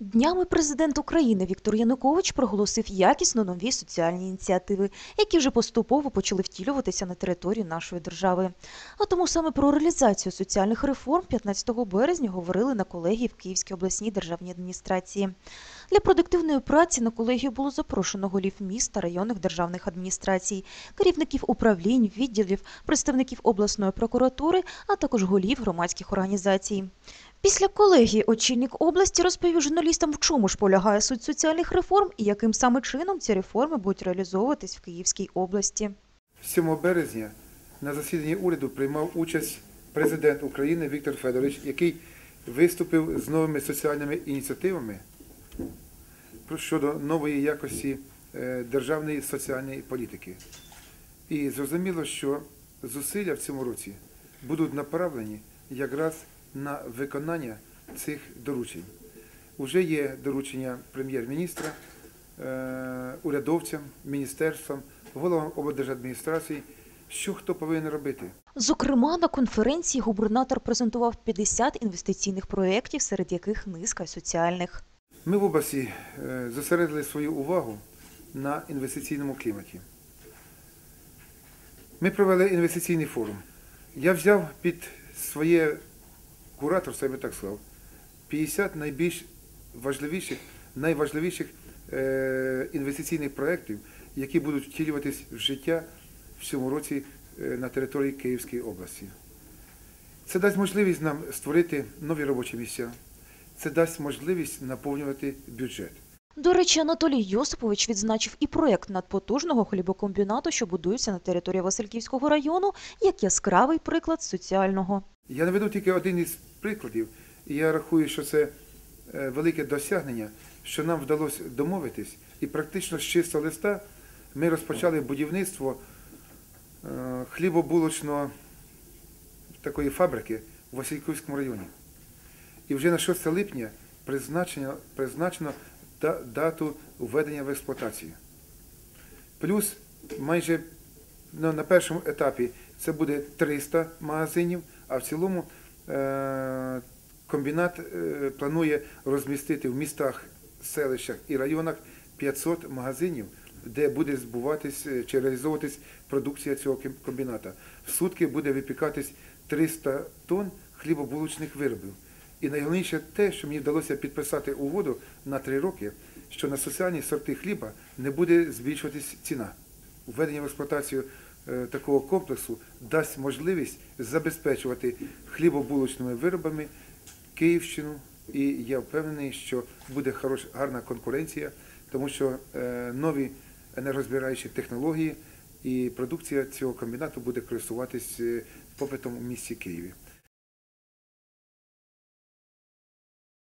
Днями президент України Віктор Янукович проголосив якісно нові соціальні ініціативи, які вже поступово почали втілюватися на території нашої держави. А тому саме про реалізацію соціальних реформ 15 березня говорили на колегії в Київській обласній державній адміністрації. Для продуктивної праці на колегію було запрошено голів міст та районних державних адміністрацій, керівників управлінь, відділів, представників обласної прокуратури, а також голів громадських організацій. Після колегії очільник області розповів журналістам, в чому ж полягає суть соціальних реформ і яким саме чином ці реформи будуть реалізовуватись в Київській області. 7 березня на засіданні уряду приймав участь президент України Віктор Федорович, який виступив з новими соціальними ініціативами щодо нової якості е, державної соціальної політики. І зрозуміло, що зусилля в цьому році будуть направлені якраз на виконання цих доручень. Уже є доручення прем'єр-міністра, е, урядовцям, міністерствам, головам облдержадміністрацій, що хто повинен робити. Зокрема, на конференції губернатор презентував 50 інвестиційних проєктів, серед яких низка соціальних. Ми в області е, зосередили свою увагу на інвестиційному кліматі. Ми провели інвестиційний форум. Я взяв під своє кураторство, я би так сказав, 50 найбільш важливіших, найважливіших е, інвестиційних проєктів, які будуть втілюватись в життя в цьому році е, на території Київської області. Це дасть можливість нам створити нові робочі місця. Це дасть можливість наповнювати бюджет. До речі, Анатолій Йосипович відзначив і проєкт надпотужного хлібокомбінату, що будується на території Васильківського району, як яскравий приклад соціального. Я наведу тільки один із прикладів, і я рахую, що це е, велике досягнення, що нам вдалося домовитись, і практично з чистого листа ми розпочали будівництво е, хлібобулочного такої фабрики в Васильківському районі. І вже на 6 липня призначено, призначено да- дату введення в експлуатацію. Плюс майже ну, на першому етапі це буде 300 магазинів, а в цілому е- комбінат е, планує розмістити в містах, селищах і районах 500 магазинів, де буде збуватись е, чи реалізовуватись продукція цього ком- комбіната. В сутки буде випікатись 300 тонн хлібобулочних виробів. І найголовніше те, що мені вдалося підписати угоду на три роки, що на соціальні сорти хліба не буде збільшуватись ціна. Введення в експлуатацію е, такого комплексу дасть можливість забезпечувати хлібобулочними виробами Київщину. І я впевнений, що буде хорош, гарна конкуренція, тому що е, нові енергозбираючі технології і продукція цього комбінату буде користуватись е, попитом у місті Києві.